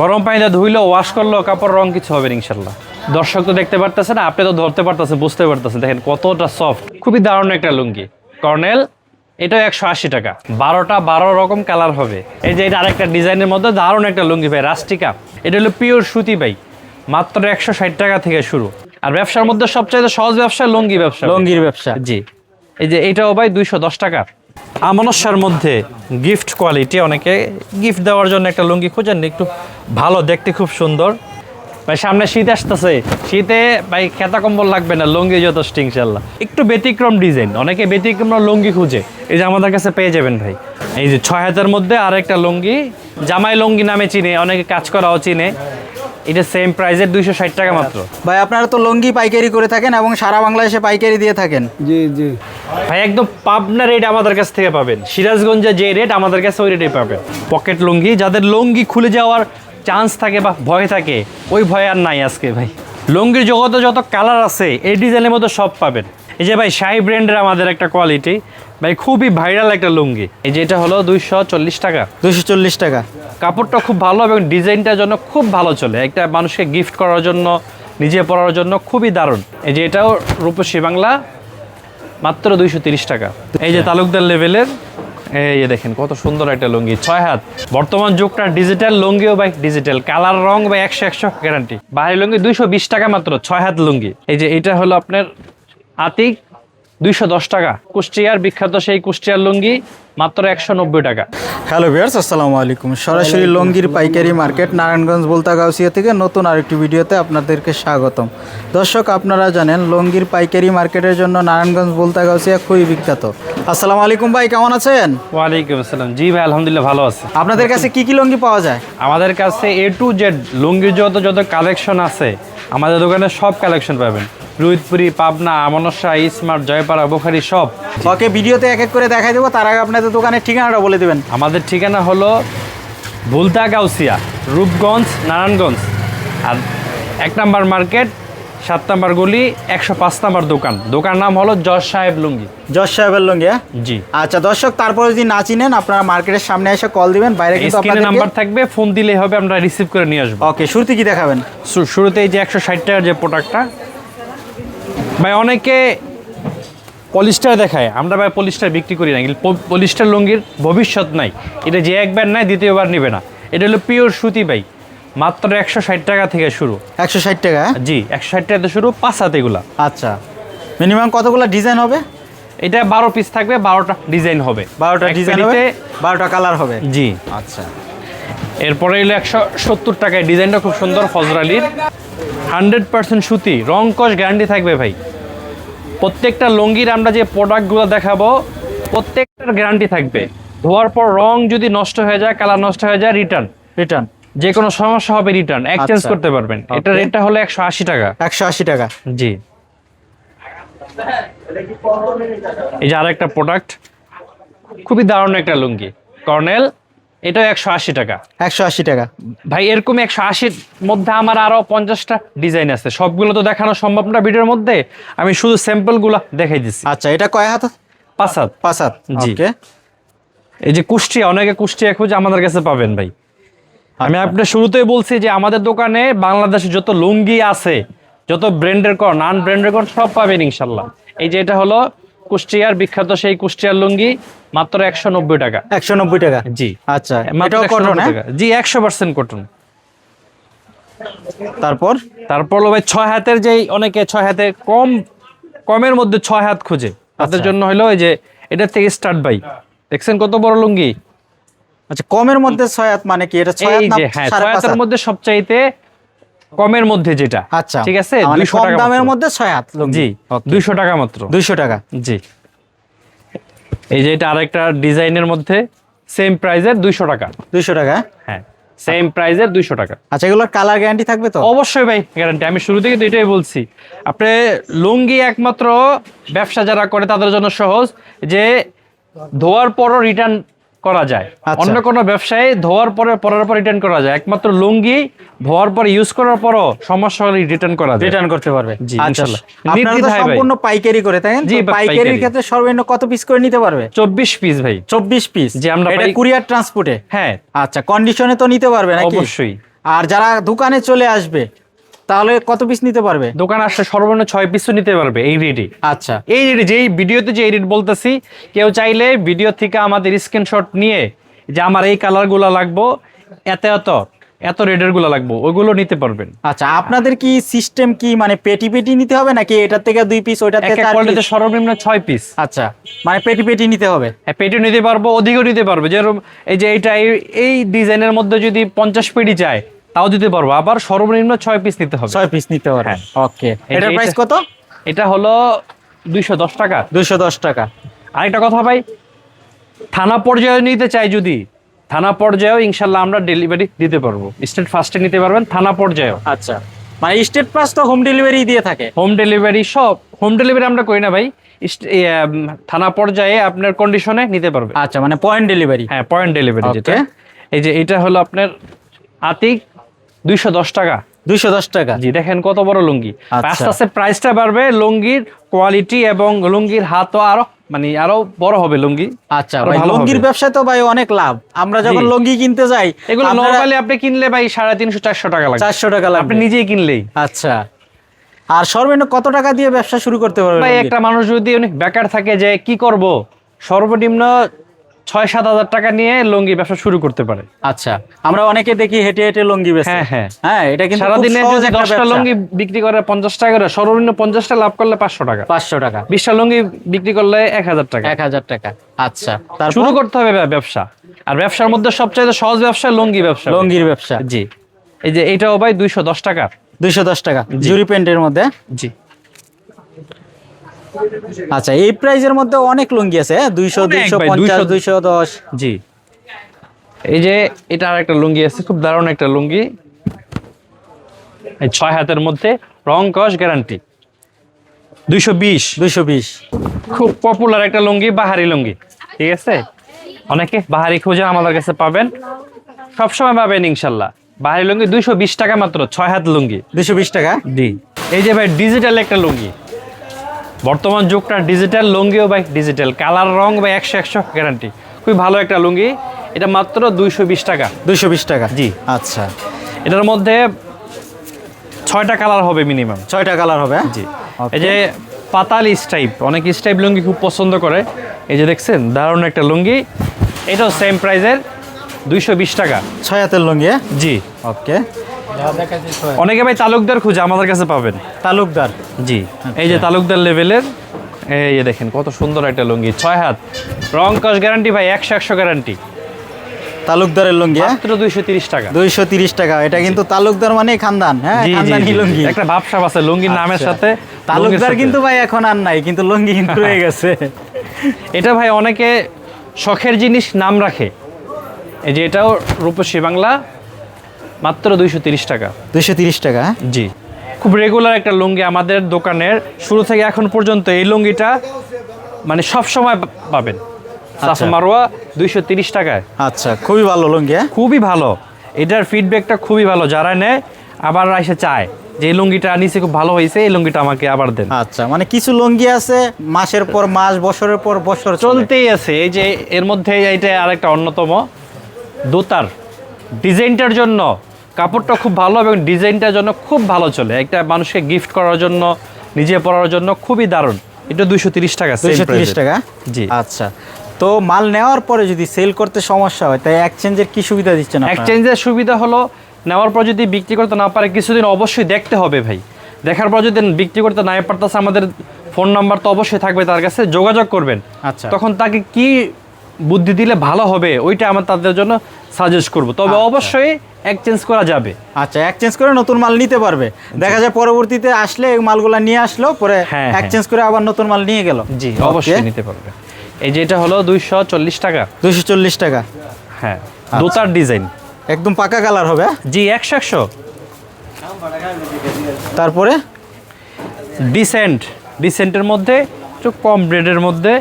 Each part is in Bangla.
গরম পানিতে ধুইলো ওয়াশ করল কাপড় রং কিছু হবে ইনশাল্লাহ। দর্শক তো দেখতে পারতেছেন আপনি তো ধরতে পারতেছেন বুঝতে পারতেছেন। দেখেন কতটা সফট খুবই দারুণ একটা লুঙ্গি। কর্নেল এটা একশো আশি টাকা। বারোটা বারো রকম কালার হবে। এই যে এটা আরেকটা ডিজাইনের মধ্যে দারুণ একটা লুঙ্গি ভাই রাস্টিকা। এটা হলো পিওর সুতি ভাই মাত্র একশো ষাট টাকা থেকে শুরু। আর ব্যবসার মধ্যে সবচাইতে সহজ ব্যবসা লুঙ্গি ব্যবসা লুঙ্গির ব্যবসা। জি। এই যে এটাও ভাই দুইশো দশ টাকা। আমনস্যার মধ্যে গিফট কোয়ালিটি অনেকে গিফট দেওয়ার জন্য একটা লুঙ্গি খোঁজেন একটু ভালো দেখতে খুব সুন্দর। ভাই, সামনে শীত আসতেছে। শীতে, ভাই, খেতা কম্বল লাগবে না, লুঙ্গি যথেষ্ট ইনশাল্লাহ একটু ব্যতিক্রম ডিজাইন, অনেকে ব্যতিক্রম লুঙ্গি খুঁজে। এই যে আমাদের কাছে পেয়ে যাবেন, ভাই। এই যে ছয় হাজার মধ্যে আর একটা লুঙ্গি, জামাই লুঙ্গি নামে চিনে, অনেকে কাজ করাও চিনে। এটা সেম প্রাইসের দুইশো ষাট টাকা মাত্র। ভাই আপনারা তো লঙ্গি পাইকারি করে থাকেন এবং সারা বাংলাদেশে পাইকারি দিয়ে থাকেন। জি জি। ভাই একদম পাবনা রেট আমাদের কাছ থেকে পাবেন। সিরাজগঞ্জে যে রেট আমাদের কাছে ওই রেটে পাবেন। পকেট লুঙ্গি যাদের লুঙ্গি খুলে যাওয়ার চান্স থাকে বা ভয় থাকে ওই ভয় আর নাই আজকে ভাই। লুঙ্গির জগতে যত কালার আছে এই ডিজাইনের মধ্যে সব পাবেন। এই যে ভাই শাহি ব্র্যান্ডের আমাদের একটা কোয়ালিটি ভাই খুবই ভাইরাল একটা লুঙ্গি। এই যে এটা হলো দুইশো চল্লিশ টাকা। দুশো চল্লিশ টাকা। কাপড়টা খুব ভালো এবং ডিজাইনটার জন্য খুব ভালো চলে। একটা মানুষকে গিফট করার জন্য নিজে পরার জন্য খুবই দারুণ। এই যে এটাও রূপসী বাংলা মাত্র দুইশো তিরিশ টাকা। এই যে তালুকদার লেভেলের এই যে দেখেন কত সুন্দর একটা লুঙ্গি ছয় হাত। বর্তমান যুগটা ডিজিটাল লুঙ্গিও ভাই ডিজিটাল কালার রং বা একশো একশো গ্যারান্টি বাহারি লুঙ্গি দুইশো বিশ টাকা মাত্র ছয় হাত লুঙ্গি। এই যে এটা হলো আপনার আতিক দুইশো দশ টাকা। কুষ্টিয়ার বিখ্যাত সেই কুষ্টিয়ার লুঙ্গি মাত্র একশো নব্বই টাকা। হ্যালো ভিউয়ার্স আসসালামু আলাইকুম। সরাসরি লঙ্গির পাইকারি মার্কেট নারায়ণগঞ্জ বলতাগাউসিয়া থেকে নতুন আরেকটি ভিডিওতে আপনাদেরকে স্বাগতম। দর্শক আপনারা জানেন লঙ্গির পাইকারি মার্কেটের জন্য নারায়ণগঞ্জ বলতাগাউসিয়া খুবই বিখ্যাত। আসসালামু আলাইকুম ভাই কেমন আছেন? ওয়ালাইকুম আসসালাম। জি ভাই আলহামদুলিল্লাহ ভালো আছে। আপনাদের কাছে কি কি লঙ্গি পাওয়া যায়? আমাদের কাছে এ টু জেড লুঙ্গির যত যত কালেকশন আছে আমাদের দোকানে সব কালেকশন পাবেন। রুইতপুরি পাবনা আমনসা স্মার্ট জয়পাড়া বোখারি সব। ওকে ভিডিওতে এক এক করে দেখাই দেবো তার আগে আপনাদের দোকানের ঠিকানাটা বলে দেবেন। আমাদের ঠিকানা হলো ভুলতা গাউসিয়া রূপগঞ্জ নারায়ণগঞ্জ। আর এক নাম্বার মার্কেট সাত নাম্বার গলি একশো পাঁচ নাম্বার দোকান। দোকান নাম হলো জজ সাহেব লুঙ্গি। জজ সাহেবের লঙ্গি হ্যাঁ? জি। আচ্ছা দর্শক তারপরে যদি না চিনেন আপনারা মার্কেটের সামনে এসে কল দিবেন বাইরে কিন্তু আপনাদের নাম্বার থাকবে ফোন দিলেই হবে আমরা রিসিভ করে নিয়ে আসব। ওকে শুরুতে কি দেখাবেন? শুরুতে এই যে একশো ষাট টাকার যে প্রোডাক্টটা ভাই অনেকে পলিস্টার দেখায়। আমরা ভাই পলিস্টার বিক্রি করি না কিন্তু পলিস্টার লুঙ্গির ভবিষ্যৎ নাই। এটা যে একবার নাই দ্বিতীয়বার নেবে না। এটা হলো পিওর সুতি ভাই মাত্র একশো ষাট টাকা থেকে শুরু। একশো ষাট টাকা? জি একশো ষাট টাকা শুরু পাঁচ হাত এগুলা। আচ্ছা। মিনিমাম কতগুলো ডিজাইন হবে? এটা বারো পিস থাকবে বারোটা ডিজাইন হবে। বারোটা ডিজাইন হবে বারোটা কালার হবে। জি। আচ্ছা। এরপরে এলো একশো সত্তর টাকায়। ডিজাইনটা খুব সুন্দর ফজরালির হান্ড্রেড পার্সেন্ট সুতি রং কস গ্যারান্টি থাকবে ভাই। প্রত্যেকটা লুঙ্গির আমরা যে প্রোডাক্টগুলো দেখাবো প্রত্যেকটার গ্যারান্টি থাকবে। ধোয়ার পর রং যদি নষ্ট হয়ে যায় কালার নষ্ট হয়ে যায় রিটার্ন। রিটার্ন। যে কোনো সমস্যা হবে রিটার্ন। এক্সচেঞ্জ আচ্ছা। করতে পারবেন। এটা. রেটটা হলো একশো আশি টাকা। একশো আশি টাকা। জি। এই যে আরেকটা প্রোডাক্ট। খুবই দারুণ একটা লুঙ্গি। কর্নেল এটাও একশো আশি টাকা। একশো আশি টাকা। ভাই এরকম একশো আশির মধ্যে আমার আরও পঞ্চাশটা ডিজাইন আছে। সবগুলো তো দেখানো সম্ভব না ভিডিওর মধ্যে। আমি শুধু স্যাম্পলগুলা দেখাই দিচ্ছি। আচ্ছা এটা কয় হাত? পাঁচ হাত। পাঁচ হাত জি। এই যে কুষ্টিয়া অনেকে কুষ্টিয়া খুঁজে আমাদের কাছে পাবেন ভাই। আমি আচ্ছা। আপনার শুরুতেই বলছি যে আমাদের দোকানে বাংলাদেশে যত লুঙ্গি আছে যত ব্র্যান্ডের কর নান ব্র্যান্ডের কর সব পাবেন ইনশাল্লাহ। এই যে এটা হলো কুষ্টিয়ার বিখ্যাত সেই কুষ্টিয়ার লুঙ্গি মাত্র একশো নব্বই টাকা। একশো নব্বই টাকা? জি। আচ্ছা এটাও কটন হ্যাঁ? জি একশো পার্সেন্ট কটন তারপর? তারপর ভাই ছয় হাতের যেই অনেকে ছয় হাতে কম কমের মধ্যে ছয় হাত খুঁজে। তাদের আচ্ছা। জন্য হলো ওই যে এটার থেকে স্টার্ট ভাই। দেখছেন কত বড় লুঙ্গি? আচ্ছা কমের মধ্যে ছয় হাত মানে কি? এটা ছয় হাত না হ্যাঁ ছয় হাতের হাত? মধ্যে সবচাইতে কমের মধ্যে যেটা। আচ্ছা। ঠিক আছে? মানে দুইশো টাকা দামের মধ্যে ছয় হাত জি দুইশো টাকা মাত্র। দুইশো টাকা। জি। এই যে এটা আরেকটা ডিজাইনের মধ্যে সেম প্রাইজের দুইশো টাকা। দুইশো টাকা? হ্যাঁ সেম প্রাইজের দুইশো টাকা। আচ্ছা এগুলোর কালার গ্যারান্টি থাকবে তো? অবশ্যই ভাই গ্যারান্টি আমি শুরু থেকে তো এটাই বলছি। আপনি লুঙ্গি একমাত্র ব্যবসা যারা করে তাদের জন্য সহজ যে ধোয়ার পরও রিটার্ন করা যায়। আচ্ছা। অন্য কোনো ব্যবসায় ধোয়ার পরে পরার পর রিটার্ন করা যায়। একমাত্র লুঙ্গি ধোয়ার পর ইউজ করার পরও সমস্যা হলে রিটার্ন করা যায়। রিটার্ন করতে পারবে। জি, আচ্ছা। ইনশাল্লাহ। আপনারা তো সম্পূর্ণ পাইকারি করে তাই জি, পাইকারির ক্ষেত্রে সর্বনিম্ন কত পিস করে নিতে পারবে? চব্বিশ পিস ভাই। চব্বিশ পিস যে আমরা এটা কুরিয়ার ট্রান্সপোর্টে হ্যাঁ। আচ্ছা কন্ডিশনে তো নিতে পারবে নাকি? অবশ্যই। আর যারা দোকানে চলে আসবে তাহলে কত পিস নিতে পারবে? দোকান আসলে সর্বনিম্ন ছয় পিসও নিতে পারবে এই রেডি আচ্ছা। এই রেট যেই ভিডিওতে যে রেট বলতেছি কেউ চাইলে ভিডিও থেকে আমাদের স্ক্রিনশট নিয়ে যে আমার এই কালারগুলো লাগবো এত এত এত রেডেরগুলো লাগবো ওইগুলো নিতে পারবেন। আচ্ছা আপনাদের কি সিস্টেম কি মানে পেটি পেটি নিতে হবে নাকি এটার থেকে দুই পিস ওইটার এক থেকে কোয়ালিটিতে সর্বনিম্ন ছয় পিস আচ্ছা মানে পেটি পেটি নিতে হবে? হ্যাঁ পেটি নিতে পারব অধিকও নিতে পারব যেরকম এই যে এইটা এই- ডিজাইনের মধ্যে যদি পঞ্চাশ পেটি চায় তাও দিতে পারব। আবার সর্বনিম্ন ছয় পিস নিতে হবে। ছয় পিস নিতে পারবে। হ্যাঁ। ওকে এই এটার প্রাইস কত? এটা হলো দুইশো দশ টাকা। দুইশো দশ টাকা। আরেকটা কথা ভাই থানা পর্যায়ে নিতে চাই যদি থানা পর্যায়েও ইনশাল্লাহ আমরা ডেলিভারি দিতে পারব। স্টেট ফার্স্টে নিতে পারবেন থানা পর্যায়েও। আচ্ছা। মানে স্টেট প্লাস তো হোম ডেলিভারি দিয়ে থাকে। হোম ডেলিভারি সব হোম ডেলিভারি আমরা করি না ভাই। থানা পর্যায়ে আপনার কন্ডিশনে নিতে পারবে। আচ্ছা মানে পয়েন্ট ডেলিভারি হ্যাঁ পয়েন্ট ডেলিভারি যেটা। এই যে এটা হলো আপনার আতিক দুইশো দশ টাকা। দুইশো দশ টাকা। জি দেখেন কত বড় লুঙ্গি। আস্তে আস্তে প্রাইসটা বাড়বে লুঙ্গির কোয়ালিটি এবং লুঙ্গির হাতও আরও মানে আরও বড় হবে লুঙ্গি। আচ্ছা ভাই লুঙ্গির। ব্যবসায় তো ভাই অনেক লাভ। আমরা যখন লুঙ্গি কিনতে যাই এগুলো নর্মালি আপনি কিনলে ভাই সাড়ে তিনশো চারশো টাকা লাগবে। চারশো টাকা আপনি নিজেই কিনলেই। আচ্ছা। আর সর্বনিম্ন কত টাকা দিয়ে ব্যবসা শুরু করতে পারবে ভাই একটা মানুষ যদি অনেক বেকার থাকে যে কি করব? সর্বনিম্ন ছয় সাত হাজার টাকা নিয়ে লুঙ্গি ব্যবসা শুরু করতে পারে। আচ্ছা আমরা অনেকে দেখি হেঁটে হেঁটে লুঙ্গি বেচে। হ্যাঁ, হ্যাঁ। হ্যাঁ এটা কিন্তু সারাদিনে যদি দশটা লুঙ্গি বিক্রি করে পঞ্চাশ টাকা করে সর্বনিম্ন পঞ্চাশটা লাভ করলে পাঁচশো টাকা। পাঁচশো টাকা। বিশটা লুঙ্গি বিক্রি করলে এক হাজার টাকা। এক হাজার টাকা। আচ্ছা তারপর? শুরু করতে হবে ব্যবসা। আর ব্যবসার মধ্যে সবচাইতে সহজ ব্যবসা লুঙ্গি ব্যবসা। লুঙ্গির ব্যবসা। জি। এই যে এটাও ভাই দুইশো দশ টাকার দুইশো দশ টাকা। জুরি প্যান্টের মধ্যে। জি। আচ্ছা এই প্রাইজের মধ্যে অনেক লুঙ্গি আছে হ্যাঁ? দুইশো দুইশো পঞ্চাশ দুইশো। দশ। জি। এই যে এটা আর একটা লুঙ্গি আছে খুব দারুণ একটা লুঙ্গি। ছয় হাতের মধ্যে রং কস গ্যারান্টি দুইশো বিশ। দুইশো বিশ। খুব পপুলার একটা লুঙ্গি বাহারি লুঙ্গি। ঠিক আছে? অনেকে বাহারি খুঁজে আমাদের কাছে পাবেন। সবসময় পাবেন ইনশাল্লাহ। বাহারি লুঙ্গি দুইশো বিশ টাকা মাত্র ছয় হাত লুঙ্গি। দুইশো বিশ টাকা? জি। এই যে ভাই ডিজিটাল একটা লুঙ্গি। বর্তমান যুগটা ডিজিটাল লুঙ্গিও ভাই ডিজিটাল কালার রং বা একশো একশো গ্যারান্টি খুবই ভালো একটা লুঙ্গি। এটা মাত্র দুইশো বিশ টাকা। দুইশো বিশ টাকা? জি। আচ্ছা। এটার মধ্যে ছয়টা কালার হবে মিনিমাম ছয়টা কালার হবে হ্যাঁ? জি। এই যে পাতাল স্টাইপ অনেক স্টাইপ লুঙ্গি খুব পছন্দ করে। এই যে দেখছেন দারুণ একটা লুঙ্গি। এটাও সেম প্রাইজের দুইশো বিশ টাকা। ছয় হাতের লুঙ্গি হ্যাঁ? জি। ওকে অনেকে ভাই তালুকদার খুঁজে আমাদের কাছে পাবেন। তালুকদার? জি এই যে তালুকদার লেভেলের এই দেখেন কত সুন্দর একটা লুঙ্গি ছয় হাত। রং কস গ্যারান্টি ভাই একশো একশো গ্যারান্টি তালুকদারের লুঙ্গি হ্যাঁ? মাত্র দুইশো তিরিশ টাকা। দুইশো তিরিশ টাকা এটা কিন্তু তালুকদার মানে খানদান হ্যাঁ? খানদানি। লুঙ্গি। একটা ভাবসাব আছে লুঙ্গির নামের আচ্ছা। সাথে তালুকদার কিন্তু ভাই এখন আর নাই কিন্তু লুঙ্গি কিন্তু রয়ে গেছে। এটা ভাই অনেকে শখের জিনিস নাম রাখে। এই যে এটাও রূপসী বাংলা মাত্র দুইশো তিরিশ টাকা। দুইশো তিরিশ টাকা হ্যাঁ? জি। খুব রেগুলার একটা লুঙ্গি আমাদের দোকানের শুরু থেকে এখন পর্যন্ত এই লুঙ্গিটা মানে সব সময় পাবেন। সাসু মারোয়া দুইশো তিরিশ টাকায়। আচ্ছা খুবই ভালো লুঙ্গি হ্যাঁ? খুবই ভালো। এটার ফিডব্যাকটা খুবই ভালো। যারা নেয় আবার এসে চায় যে এই লুঙ্গিটা নিচে খুব ভালো হয়েছে এই লুঙ্গিটা আমাকে আবার দেন। আচ্ছা মানে কিছু লুঙ্গি আছে মাসের পর মাস বছরের পর বছর চলতেই আছে। এই যে এর মধ্যে এইটা আরেকটা অন্যতম। দোতার। ডিজাইনটার জন্য কাপড়টা খুব ভালো এবং ডিজাইনটার জন্য খুব ভালো চলে। একটা মানুষকে গিফট করার জন্য নিজে পরার জন্য খুবই দারুণ। এটা দুইশো তিরিশ টাকা দুইশো তিরিশ টাকা? জি। আচ্ছা। তো মাল নেওয়ার পরে যদি সেল করতে সমস্যা হয় তাই এক্সচেঞ্জের কি সুবিধা দিচ্ছেন আপনারা? এক্সচেঞ্জের সুবিধা হলো নেওয়ার পর যদি বিক্রি করতে না পারে কিছুদিন অবশ্যই দেখতে হবে ভাই। দেখার পর যদি বিক্রি করতে না পারতেছে আমাদের ফোন নাম্বার তো অবশ্যই থাকবে তার কাছে যোগাযোগ করবেন। আচ্ছা। তখন তাকে কি বুদ্ধি দিলে ভালো হবে ওইটা আমরা তাদের জন্য সাজেস্ট করব। তবে আচ্ছা। অবশ্যই এক্সচেঞ্জ করা যাবে। আচ্ছা এক্সচেঞ্জ করে নতুন মাল নিতে পারবে। দেখা যায় পরবর্তীতে আসলে এই মালগুলা নিয়ে আসলো পরে হ্যাঁ, হ্যাঁ। এক্সচেঞ্জ করে আবার নতুন মাল নিয়ে গেল। জি অবশ্যই নিতে পারবে। এই যে এটা হলো দুইশো চল্লিশ টাকা। দুইশো চল্লিশ টাকা। হ্যাঁ আচ্ছা। দোতার ডিজাইন। একদম পাকা কালার হবে হ্যাঁ? জি একশো একশো। তারপরে? ডিসেন্ট ডিসেন্টের মধ্যে একটু কম ব্রেডের মধ্যে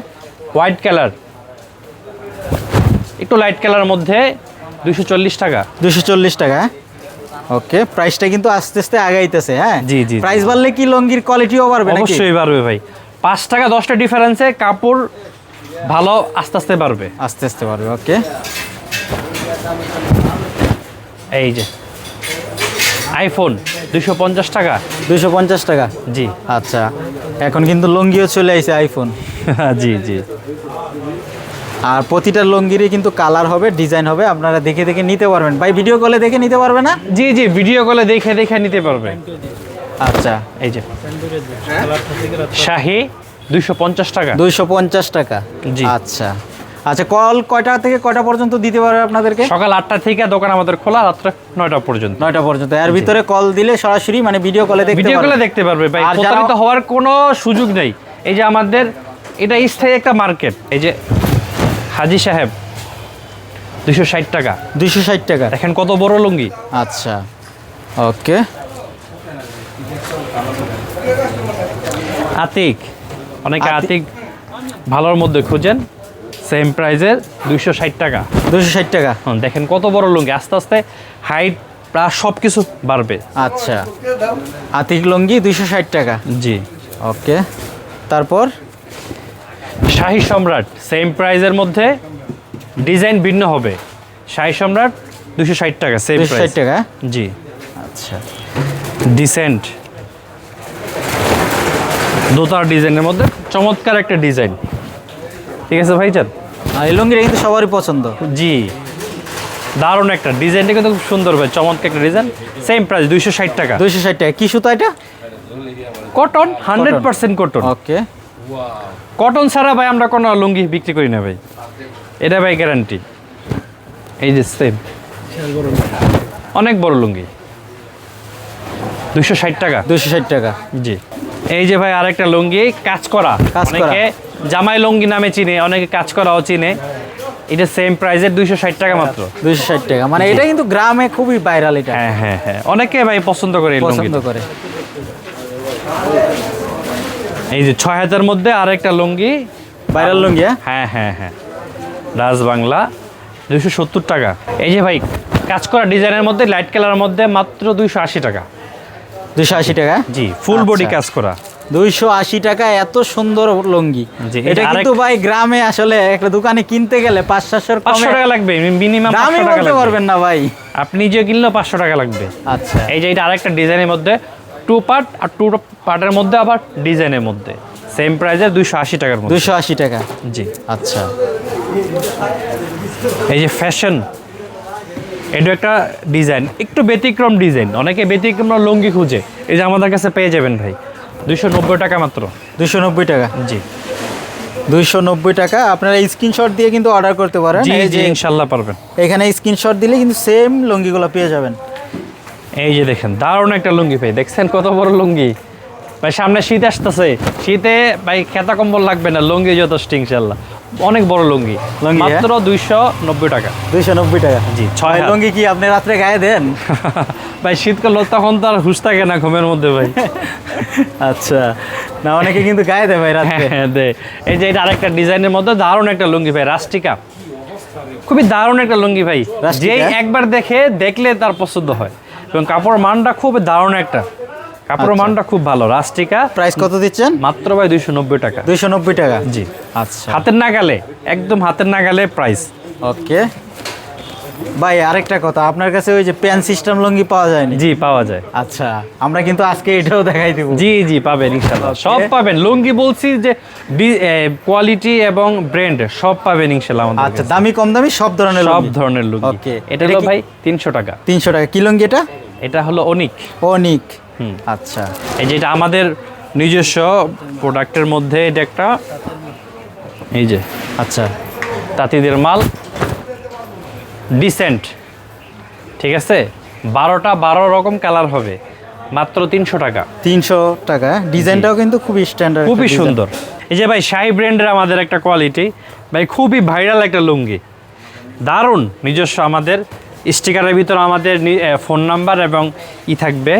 হোয়াইট কালার। একটু লাইট কালারের মধ্যে দুইশো চল্লিশ টাকা। দুইশো চল্লিশ টাকা ওকে প্রাইসটা কিন্তু আস্তে আস্তে আগাইতেছে হ্যাঁ? জি, জি। প্রাইস বাড়লে কি লঙ্গির কোয়ালিটিও বাড়বে নাকি? অবশ্যই বাড়বে ভাই। পাঁচ টাকা দশটা ডিফারেন্সে কাপড় ভালো আস্তে আস্তে বাড়বে। আস্তে আস্তে বাড়বে ওকে এই যে আইফোন দুশো পঞ্চাশ টাকা। দুইশো পঞ্চাশ টাকা? জি। আচ্ছা এখন কিন্তু লুঙ্গিও চলে আইছে আইফোন জি জি। আর প্রতিটা লুঙ্গিরই কিন্তু কালার হবে ডিজাইন হবে আপনারা দেখে দেখে নিতে পারবেন। ভাই ভিডিও কলে দেখে নিতে পারবে না? জি জি ভিডিও কলে দেখে দেখে নিতে পারবে। আচ্ছা এই যে। শাহি দুইশো পঞ্চাশ টাকা। দুইশো পঞ্চাশ টাকা। জি। আচ্ছা। আচ্ছা কল কয়টা থেকে কয়টা পর্যন্ত দিতে পারবে আপনাদেরকে? সকাল আটটা থেকে দোকান আমাদের খোলা রাত্রে নয়টা পর্যন্ত। নয়টা পর্যন্ত। এর ভিতরে কল দিলে সরাসরি মানে ভিডিও কলে দেখতে ভিডিও কলে দেখতে পারবে ভাই। প্রতারিত হওয়ার কোনো সুযোগ নেই। এই যে আমাদের এটা স্থায়ী একটা মার্কেট এই যে হাজি সাহেব দুশো ষাট টাকা। দুইশো ষাট টাকা। দেখেন কত বড় লুঙ্গি। আচ্ছা ওকে। আতিক অনেকে আতিক। ভালোর মধ্যে খুঁজেন সেম প্রাইজের দুইশো ষাট টাকা। দুইশো ষাট টাকা। হুম, দেখেন কত বড় লুঙ্গি আস্তে আস্তে হাইট প্লাস সব কিছু বাড়বে। আচ্ছা আতিক লুঙ্গি দুইশো ষাট টাকা। জি। ওকে তারপর? শাহী সম্রাট সেম প্রাইজের মধ্যে ডিজাইন ভিন্ন হবে। শাহী সম্রাট দুশো ষাট টাকা সেম ষাট টাকা? জি। আচ্ছা। ডিসেন্ট দোতার ডিজাইনের মধ্যে চমৎকার একটা ডিজাইন ঠিক আছে ভাইজান? এই লুঙ্গিটা কিন্তু সবারই পছন্দ। জি। দারুণ একটা ডিজাইনটা কিন্তু খুব সুন্দর ভাই চমৎকার একটা ডিজাইন সেম প্রাইস দুইশো ষাট টাকা। দুইশো ষাট টাকা। কি সুতা এটা? Cotton hundred percent cotton okay cotton ছাড়া ভাই আমরা কোনো লুঙ্গি বিক্রি করি না ভাই। এটা ভাই গ্যারান্টি এই যে সেম অনেক বড় লুঙ্গি। দুশো ষাট টাকা। দুইশো ষাট টাকা। জি। এই যে ভাই আরেকটা লুঙ্গি কাজ করা। অনেকে জামাই লুঙ্গি নামে চিনে অনেকে কাজ করাও চিনে। এটা সেম প্রাইসের দুইশো ষাট টাকা মাত্র। দুইশো ষাট টাকা। মানে এটা কিন্তু গ্রামে খুবই ভাইরাল এটা। হ্যাঁ হ্যাঁ হ্যাঁ। অনেকে ভাই পছন্দ করে পছন্দ করে। এই যে ছয় হাজার মধ্যে আরেকটা লুঙ্গি। ভাইরাল লুঙ্গি হ্যাঁ? হ্যাঁ হ্যাঁ হ্যাঁ। রাজ বাংলা দুইশো সত্তর টাকা। এই যে ভাই কাজ করা ডিজাইনের মধ্যে লাইট কালারের মধ্যে মাত্র দুইশো আশি টাকা। দুইশো আশি টাকা? জি ফুল বডি আচ্ছা। কাজ করা। দুইশো আশি টাকা এত সুন্দর লুঙ্গি। এটা কিন্তু ভাই গ্রামে আসলে একটা দোকানে কিনতে গেলে পাঁচ সাতশোর পাঁচশো টাকা লাগবে মিনিমাম দামই বলতে পারবেন না ভাই। আপনি যে কিনলেও পাঁচশো টাকা লাগবে। আচ্ছা। এই যে এটা আরেকটা ডিজাইনের মধ্যে টু পার্ট আর টু পার্টের মধ্যে আবার ডিজাইনের মধ্যে। সেম প্রাইসে দুইশো আশি টাকার মধ্যে। দুইশো আশি টাকা। জি। আচ্ছা। এই যে ফ্যাশন এটা একটা ডিজাইন একটু ব্যতিক্রম ডিজাইন অনেকে ব্যতিক্রম লুঙ্গি খুঁজে। এই যে আমাদের কাছে পেয়ে যাবেন ভাই দুইশো নব্বই টাকা মাত্র। দুইশো নব্বই টাকা। জি। দুইশো নব্বই টাকা আপনারা স্ক্রিনশট দিয়ে কিন্তু অর্ডার করতে পারেন। এই যে ইনশাল্লাহ পারবেন। এখানে স্ক্রিনশট দিলে কিন্তু সেম লুঙ্গিগুলো পেয়ে যাবেন। এই যে দেখেন দারুণ একটা লুঙ্গি ভাই। দেখছেন কত বড় লুঙ্গি? ভাই সামনে শীত আসতেছে। শীতে ভাই খেতা কম্বল লাগবে না লুঙ্গি যথেষ্ট ইনশাল্লাহ অনেক বড় লুঙ্গি। লুঙ্গি, হ্যাঁ? মাত্র দুইশো নব্বই টাকা। দুইশো নব্বই টাকা। জি, ছয় লুঙ্গি কি আপনি রাত্রে গায়ে দেন? ভাই শীতকাল তখন তো আর হুশ থাকে না ঘুমের মধ্যে ভাই। আচ্ছা। না অনেকে কিন্তু গায়ে দেয় ভাই রাত্রে। হ্যাঁ দে এই যে এটা আরেকটা ডিজাইনের মধ্যে দারুণ একটা লুঙ্গি ভাই রাস্টিকা। খুবই দারুণ একটা লুঙ্গি ভাই? যেই একবার দেখে দেখলে তার পছন্দ হয়। এবং কাপড় মানটা খুব দারুণ একটা। কাপড় আচ্ছা। মানটা খুব ভালো রাস্টিকা। প্রাইস কত দিচ্ছেন? মাত্র ভাই দুইশো নব্বই টাকা। দুইশো নব্বই টাকা। জি। আচ্ছা। হাতের নাগালে একদম হাতের নাগালে প্রাইস ওকে। ভাই আরেকটা কথা আপনার কাছে ওই যে প্যান সিস্টেম লুঙ্গি পাওয়া যায়নি? জি পাওয়া যায়। আচ্ছা আমরা কিন্তু আজকে এটাও দেখাই দেবো। জি জি পাবেন ইনশাল্লাহ সব পাবেন। লুঙ্গি বলছি যে কোয়ালিটি এবং ব্র্যান্ড সব পাবেন ইনশাল্লাহ আমাদের আচ্ছা দামি কম দামি সব ধরনের সব ধরনের লুঙ্গি। Okay. এটা হলো ভাই তিনশো টাকা। তিনশো টাকা। কি লুঙ্গি এটা? এটা হলো অনিক অনিক হুম। আচ্ছা। এই যে এটা আমাদের নিজস্ব প্রোডাক্টের মধ্যে এটা একটা। এই যে আচ্ছা। তাঁতিদের মাল। ডিসেন্ট ঠিক আছে? বারোটা বারো রকম কালার হবে। মাত্র তিনশো টাকা। তিনশো টাকা। ডিজাইনটাও কিন্তু খুবই স্ট্যান্ডার্ড খুবই সুন্দর। এই যে ভাই শাহি ব্র্যান্ডের আমাদের একটা কোয়ালিটি ভাই খুবই ভাইরাল একটা লুঙ্গি। দারুণ। নিজস্ব আমাদের স্টিকারের ভিতর আমাদের ফোন নাম্বার এবং ই থাকবে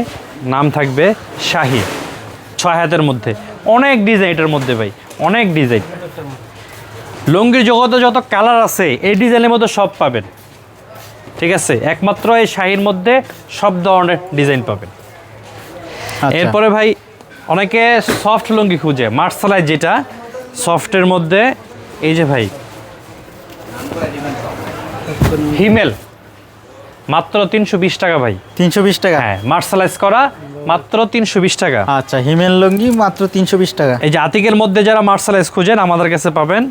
নাম থাকবে শাহি। ছয় হাতের মধ্যে। অনেক ডিজাইন এটার মধ্যে ভাই অনেক ডিজাইন লুঙ্গির জগতে যত কালার আছে এই ডিজাইনের মধ্যে সব পাবেন। ঠিক আছে? একমাত্র এই শাহির মধ্যে সব ধরনের ডিজাইন পাবেন। এরপরে ভাই অনেকে সফট লুঙ্গি খুঁজে। মার্শালাই যেটা সফটের মধ্যে এই যে ভাই হিমেল। মাত্র তিনশো বিশ টাকা ভাই। তিনশো বিশ টাকা? হ্যাঁ মার্শালাইজ করা মাত্র তিনশো বিশ টাকা। আচ্ছা হিমেল লুঙ্গি মাত্র তিনশো বিশ টাকা। এই যে আতিকের মধ্যে যারা মার্শালাইজ খুঁজেন আমাদের কাছে পাবেন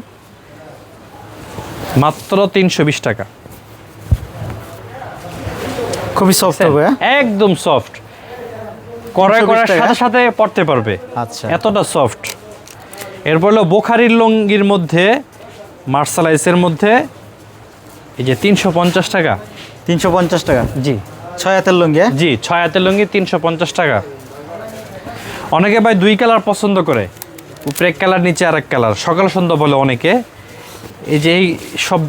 মাত্র তিনশো বিশ টাকা। খুবই সফট হবে হ্যাঁ? একদম সফট করে 320 করার সাথে সাথে পড়তে পারবে। আচ্ছা। এতটা সফট এরপর হলো বোখারির লুঙ্গির মধ্যে মার্শালাইজের মধ্যে এই যে তিনশো পঞ্চাশ টাকা। তিনশো পঞ্চাশ টাকা? জি। ছয় হাতের লুঙ্গি হ্যাঁ? জি ছয় হাতের লুঙ্গি তিনশো পঞ্চাশ টাকা। অনেকে ভাই দুই কালার পছন্দ করে। উপরে এক কালার নিচে আর এক কালার। সকাল সন্ধ্যা বলে অনেকে। এই যে এই সব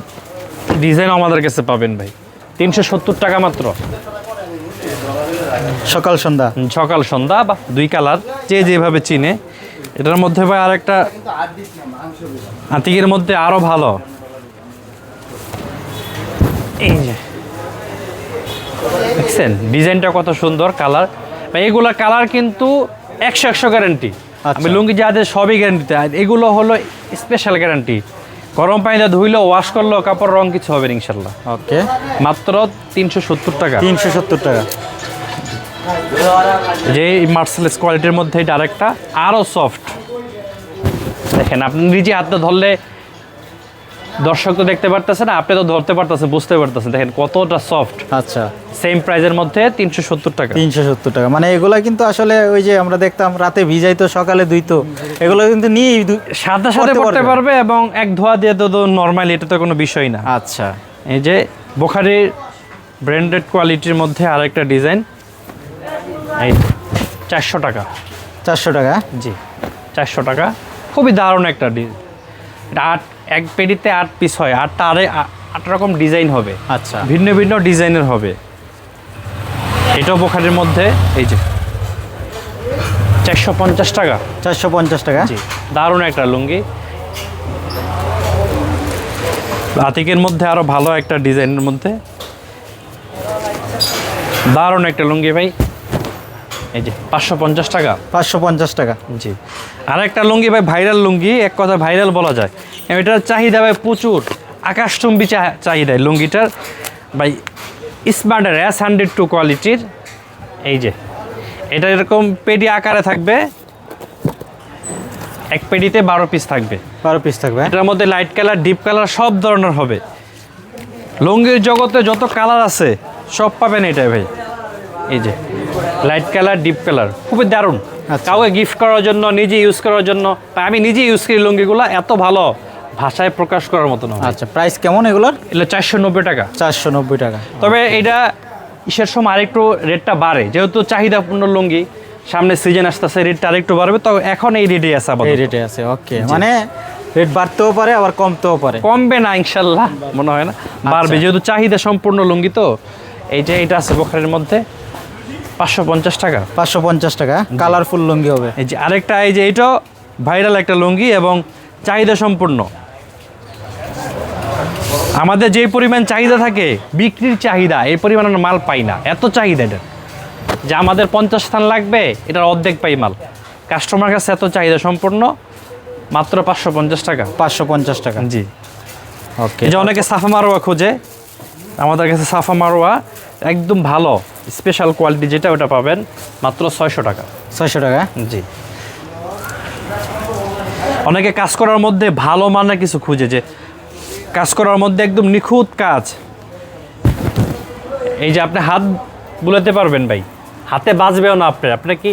ডিজাইন আমাদের কাছে পাবেন ভাই। তিনশো সত্তর টাকা মাত্র। সকাল সন্ধ্যা। সকাল সন্ধ্যা বা দুই কালার যে যেভাবে চিনে। এটার মধ্যে ভাই আরেকটা আতিকের মধ্যে আরও ভালো। এই যে। দেখছেন? ডিজাইনটা কত সুন্দর কালার। এগুলা কালার কিন্তু একশো একশো গ্যারান্টি আমি আচ্ছা। লুঙ্গি যা আছে সবই গ্যারান্টি এগুলো হলো স্পেশাল গ্যারান্টি গরম পানিতে ধুইলেও ওয়াশ করলেও কাপড় রং কিছু হবে ইনশাল্লাহ। ওকে। মাত্র তিনশো সত্তর টাকা। তিনশো সত্তর টাকা। যে মার্সেলেস কোয়ালিটির মধ্যে এটা আরেকটা আরও সফট দেখেন আপনি নিজে হাতে ধরলে দর্শক তো দেখতে পারতেছেন আপনি তো ধরতে পারতেছেন বুঝতে পারতেছেন। দেখেন কতটা সফট আচ্ছা। সেম প্রাইজের মধ্যে তিনশো সত্তর টাকা। তিনশো সত্তর টাকা। মানে এগুলো কিন্তু আসলে ওই যে আমরা দেখতাম রাতে ভিজাই তো সকালে ধুইতো এগুলো কিন্তু নিয়ে সাথে সাথে পড়তে পারবে। পারবে এবং এক ধোয়া দিয়ে তো নর্মালি এটা তো কোনো বিষয় না। আচ্ছা। এই যে বোখারির ব্র্যান্ডেড কোয়ালিটির মধ্যে আরেকটা ডিজাইন এই চারশো টাকা। চারশো টাকা? জি চারশো টাকা। খুবই দারুণ একটা ডিজাইন এটা আট এক পেডিতে আট পিস হয় আটটা আরে আট রকম ডিজাইন হবে। আচ্ছা। ভিন্ন ভিন্ন ডিজাইনের হবে। এটাও বোখারের মধ্যে এই যে। চারশো পঞ্চাশ টাকা। চারশো পঞ্চাশ টাকা। জি দারুণ একটা লুঙ্গি। আতিকের মধ্যে আরও ভালো একটা ডিজাইনের মধ্যে। দারুণ একটা লুঙ্গি ভাই। এই যে পাঁচশো পঞ্চাশ টাকা। পাঁচশো পঞ্চাশ টাকা। জি। আর একটা লুঙ্গি ভাই ভাইরাল লুঙ্গি এক কথা ভাইরাল বলা যায়। এটার চাহিদা ভাই প্রচুর। আকাশচুম্বী চাহিদা লুঙ্গিটার। ভাই স্মার্টের এস হান্ড্রেড টু কোয়ালিটির। এই যে এটা এরকম পেডি আকারে থাকবে। এক পেডিতে বারো পিস থাকবে। বারো পিস থাকবে হ্যাঁ? এটার মধ্যে লাইট কালার ডিপ কালার সব ধরনের হবে। লুঙ্গির জগতে যত কালার আছে সব পাবেন এটাই ভাই। এই যে লাইট কালার ডিপ কালার খুবই দারুণ। আচ্ছা। কাউকে গিফট করার জন্য নিজে ইউজ করার জন্য আমি নিজে ইউজ করি লুঙ্গিগুলো এত ভালো। ভাষায় প্রকাশ করার মতো না আচ্ছা প্রাইস কেমন এগুলোর? এগুলো চারশো নব্বই টাকা। চারশো নব্বই টাকা। তবে এটা ইসের সময় আরেকটু রেটটা বাড়ে। যেহেতু চাহিদাপূর্ণ লুঙ্গি সামনে সিজন আসতেছে রেটটা আরেকটু বাড়বে তো এখন এই রেটে আছে আপাতত। এই রেটে আছে ওকে মানে রেট বাড়তেও পারে আবার কমতেও পারে। কমবে না ইনশাল্লাহ মনে হয় না। বাড়বে যেহেতু চাহিদা সম্পূর্ণ লুঙ্গি তো এই যে এটা আছে বোখারের মধ্যে পাঁচশো পঞ্চাশ টাকা। পাঁচশো পঞ্চাশ টাকা কালারফুল লুঙ্গি হবে। এই যে আরেকটা এই যে এটাও ভাইরাল একটা লুঙ্গি এবং চাহিদা সম্পূর্ণ। আমাদের যে পরিমাণ চাহিদা থাকে বিক্রির চাহিদা এই পরিমাণ আমরা মাল পাই না। এত চাহিদা এটা। যে আমাদের পঞ্চাশ স্থান লাগবে এটার অর্ধেক পাই মাল। কাস্টমার কাছে এত চাহিদা সম্পূর্ণ মাত্র পাঁচশো পঞ্চাশ টাকা। পাঁচশো পঞ্চাশ টাকা। জি। ওকে যে অনেকে সাফা মারোয়া খোঁজে আমাদের কাছে সাফা মারোয়া একদম ভালো স্পেশাল কোয়ালিটি যেটা ওটা পাবেন মাত্র ছয়শো টাকা। ছয়শো টাকা? জি। অনেকে কাজ করার মধ্যে ভালো মানের কিছু খুঁজে যে কাজ করার মধ্যে একদম নিখুঁত কাজ। এই যে আপনি হাত বুলাতে পারবেন ভাই। হাতে বাজবেও না আপনার আপনার কি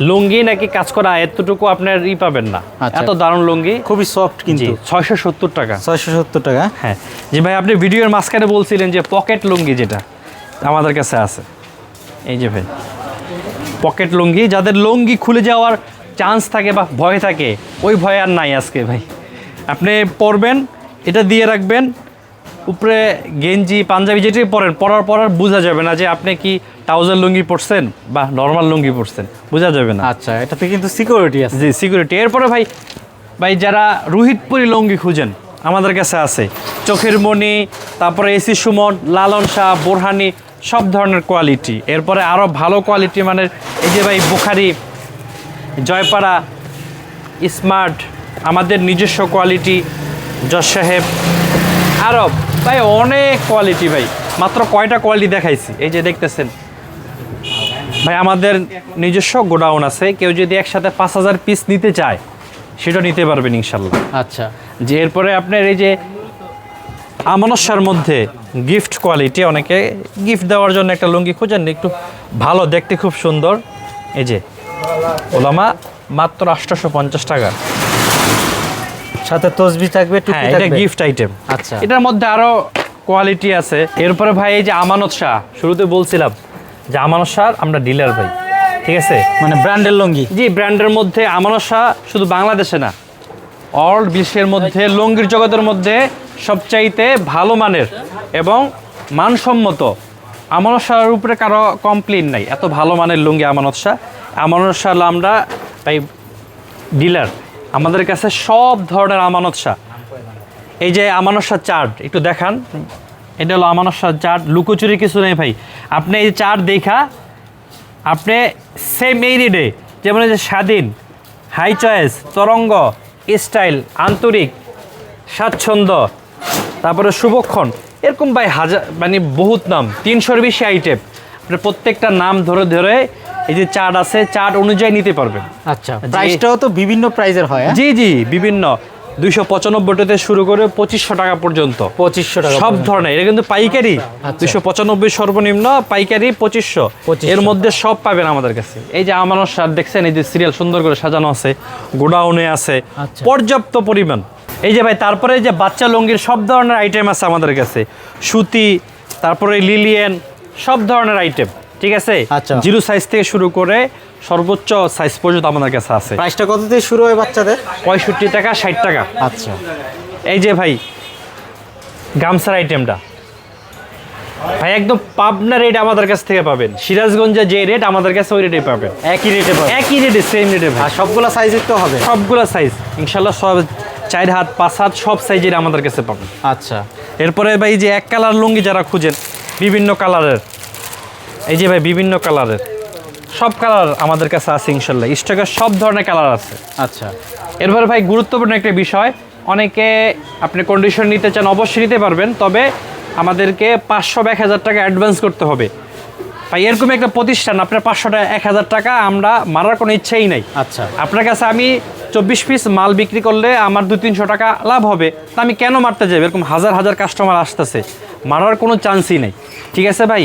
লুঙ্গি নাকি কাজ করা এতটুকু আপনার ই পাবেন না। আচ্ছা। এত দারুণ লুঙ্গি। খুবই সফট কিন্তু। ছয়শো সত্তর টাকা। ছয়শো সত্তর টাকা। হ্যাঁ। যে ভাই আপনি ভিডিওর মাঝখানে বলছিলেন যে পকেট লুঙ্গি যেটা আমাদের কাছে আছে। এই যে ভাই পকেট লুঙ্গি। যাদের লুঙ্গি খুলে যাওয়ার চান্স থাকে বা ভয় থাকে ওই ভয় আর নাই আজকে ভাই। আপনি পরবেন এটা দিয়ে রাখবেন। উপরে গেঞ্জি পাঞ্জাবি যেটাই পরেন পরার পর আর বোঝা যাবে না যে আপনি কি ট্রাউজার লুঙ্গি পরছেন বা নর্মাল লুঙ্গি পরছেন। বোঝা যাবে না। আচ্ছা এটাতে কিন্তু সিকিউরিটি আছে। জি সিকিউরিটি এরপরে ভাই ভাই যারা রোহিতপুরি লুঙ্গি খুঁজেন আমাদের কাছে আছে। চোখের মণি তারপরে এসি সুমন লালন শাহ বোরহানি সব ধরনের কোয়ালিটি এরপরে আরও ভালো কোয়ালিটি মানে এই যে ভাই বুখারি জয়পাড়া স্মার্ট আমাদের নিজস্ব কোয়ালিটি জজ সাহেব। আরব ভাই অনেক কোয়ালিটি ভাই। মাত্র কয়টা কোয়ালিটি দেখাইছি? এই যে দেখতেছেন। ভাই আমাদের নিজস্ব গোডাউন আছে। কেউ যদি একসাথে পাঁচ হাজার পিস নিতে চায় সেটা নিতে পারবেন ইনশাল্লাহ। আচ্ছা। যে এরপরে আপনার এই যে আমানস্যার মধ্যে গিফট কোয়ালিটি অনেকে গিফট দেওয়ার জন্য একটা লুঙ্গি খোঁজেন একটু ভালো দেখতে খুব সুন্দর। এই যে ওলামা মাত্র আটশোশো পঞ্চাশ টাকা। সাথে তসবি থাকবে টুপি হ্যাঁ এটা গিফট আইটেম আচ্ছা। এটার মধ্যে আরও কোয়ালিটি আছে। এরপরে ভাই এই যে আমানত শাহ শুরুতে বলছিলাম যে আমানত শাহ আমরা ডিলার ভাই ঠিক আছে? মানে ব্র্যান্ডের লুঙ্গি। জি ব্র্যান্ডের মধ্যে আমানত শাহ শুধু বাংলাদেশে না অল বিশ্বের মধ্যে লুঙ্গির জগতের মধ্যে সবচাইতে ভালো মানের এবং মানসম্মত। আমানত শাহের উপরে কারও কমপ্লেন নাই এত ভালো মানের লুঙ্গি আমানত শাহ। আমানত শাহ আমরা ভাই ডিলার আমাদের কাছে সব ধরনের আমানত শাহ। এই যে আমানত শাহ চার্ট, একটু দেখান। এটা হলো আমানত শাহ চার্ট, লুকোচুরি কিছু নেই ভাই। আপনি এই চার্ট দেখা, আপনি সেম এই রেডে যেমন এই যে স্বাধীন হাই চয়েস তরঙ্গ স্টাইল আন্তরিক, স্বাচ্ছন্দ্য, তারপরে শুভক্ষণ, এরকম ভাই হাজার মানে বহুত নাম, তিনশোর বেশি আইটেম আপনি প্রত্যেকটা নাম ধরে ধরে এই যে চার্ট আছে চার্ট অনুযায়ী নিতে পারবেন। আচ্ছা প্রাইসটাও তো বিভিন্ন প্রাইজের হয় হ্যাঁ? জি জি বিভিন্ন। দুইশো পঁচানব্বইটাতে শুরু করে পঁচিশশো টাকা পর্যন্ত। পঁচিশশো টাকা সব ধরনের এটা কিন্তু পাইকারি। আচ্ছা। দুইশো পঁচানব্বই সর্বনিম্ন পাইকারি পঁচিশশো। এর মধ্যে সব পাবেন আমাদের কাছে। এই যে আমানত সার দেখছেন এই যে সিরিয়াল সুন্দর করে সাজানো আছে গোডাউনে আছে আচ্ছা। পর্যাপ্ত পরিমাণ। এই যে ভাই তারপরে যে বাচ্চা লুঙ্গির সব ধরনের আইটেম আছে আমাদের কাছে। সুতি তারপরে লিলিয়েন সব ধরনের আইটেম ঠিক আছে? আচ্ছা। জিরো সাইজ থেকে শুরু করে সর্বোচ্চ সাইজ পর্যন্ত আমাদের কাছে আছে। প্রাইসটা কত থেকে শুরু হয় বাচ্চাদের? পঁয়ষট্টি টাকা ষাট টাকা। আচ্ছা। এই যে ভাই গামছার আইটেমটা ভাই একদম পাবনা রেট আমাদের কাছ থেকে পাবেন। সিরাজগঞ্জে যে রেট আমাদের কাছে ওই রেটে পাবেন। একই রেটে পাবে একই রেটে সেম রেটে ভাই। আর সবগুলো সাইজের তো হবে। সবগুলো সাইজ ইনশাল্লাহ সব চার হাত পাঁচ হাত সব সাইজের আমাদের কাছে পাবেন। আচ্ছা। এরপরে ভাই যে এক কালার লুঙ্গি যারা খুঁজেন বিভিন্ন কালারের। এই যে ভাই, বিভিন্ন কালারের। সব কালার আমাদের কাছে আছে ইনশাল্লাহ। স্টকে সব ধরনের কালার আছে। আচ্ছা। এরপরে ভাই, গুরুত্বপূর্ণ একটা বিষয়। অনেকে আপনি কন্ডিশন নিতে চান, অবশ্যই নিতে পারবেন। তবে আমাদেরকে পাঁচশো এক হাজার টাকা অ্যাডভান্স করতে হবে। ভাই এরকম একটা প্রতিষ্ঠান আপনার পাঁচশো টাকা এক হাজার টাকা আমরা মারার কোনো ইচ্ছেই নাই। আচ্ছা। আপনার কাছে আমি চব্বিশ পিস মাল বিক্রি করলে আমার দু তিনশো টাকা লাভ হবে তা আমি কেন মারতে যাব? এরকম হাজার হাজার কাস্টমার আসতেছে মারার কোনো চান্সই নেই। ঠিক আছে ভাই?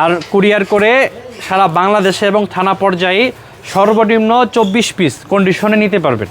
আর কুরিয়ার করে সারা বাংলাদেশে এবং থানা পর্যায়ে সর্বনিম্ন চব্বিশ পিস কন্ডিশনে নিতে পারবেন।